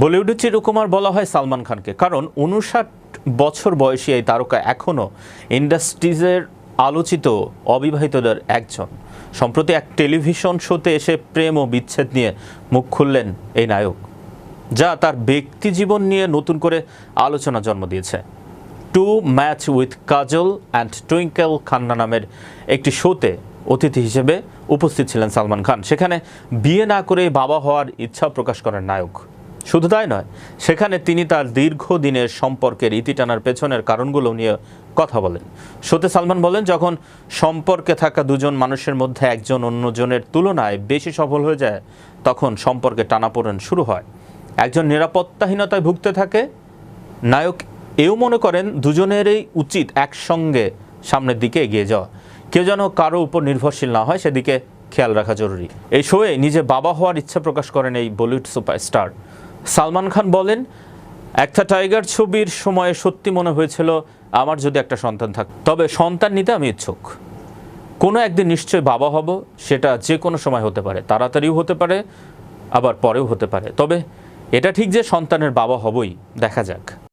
বলিউডের চিরকুমার বলা হয় সালমান খানকে, কারণ উনষাট বছর বয়সী এই তারকা এখনও ইন্ডাস্ট্রিজের আলোচিত অবিবাহিতদের একজন। সম্প্রতি এক টেলিভিশন শোতে এসে প্রেম ও বিচ্ছেদ নিয়ে মুখ খুললেন এই নায়ক, যা তার ব্যক্তি জীবন নিয়ে নতুন করে আলোচনা জন্ম দিয়েছে। Two much with Kajol and Twinkle Khanna নামের একটি শোতে অতিথি হিসেবে উপস্থিত ছিলেন সালমান খান। সেখানে বিয়ে না করে বাবা হওয়ার ইচ্ছা প্রকাশ করেন নায়ক। শুধু তাই নয়, সেখানে তিনি তার দীর্ঘদিনের সম্পর্কের ইতি টানার পেছনের কারণগুলো নিয়ে কথা বলেন। শোতে সালমান বলেন, যখন সম্পর্কে থাকা দুজন মানুষের মধ্যে একজন অন্যজনের তুলনায় বেশি সফল হয়ে যায়, তখন সম্পর্কে টানাপোড়েন শুরু হয়। একজন নিরাপত্তাহীনতায় ভুগতে থাকে। নায়ক এও মনে করেন, দুজনেরই উচিত একসঙ্গে সামনের দিকে এগিয়ে যাওয়া। কেউ যেন কারও উপর নির্ভরশীল না হয়, সেদিকে খেয়াল রাখা জরুরি। এই শোয়ে নিজে বাবা হওয়ার ইচ্ছা প্রকাশ করেন এই বলিউড সুপারস্টার। সালমান খান বলেন, একটা টাইগার ছবির সময়ে সত্যি মনে হয়েছিল আমার যদি একটা সন্তান থাক। তবে সন্তান নিতে আমি ইচ্ছুক। কোনো একদিন নিশ্চয় বাবা হব, সেটা যে কোনো সময় হতে পারে। তাড়াতাড়িও হতে পারে, আবার পরেও হতে পারে। তবে এটা ঠিক যে সন্তানের বাবা হবই, দেখা যাক।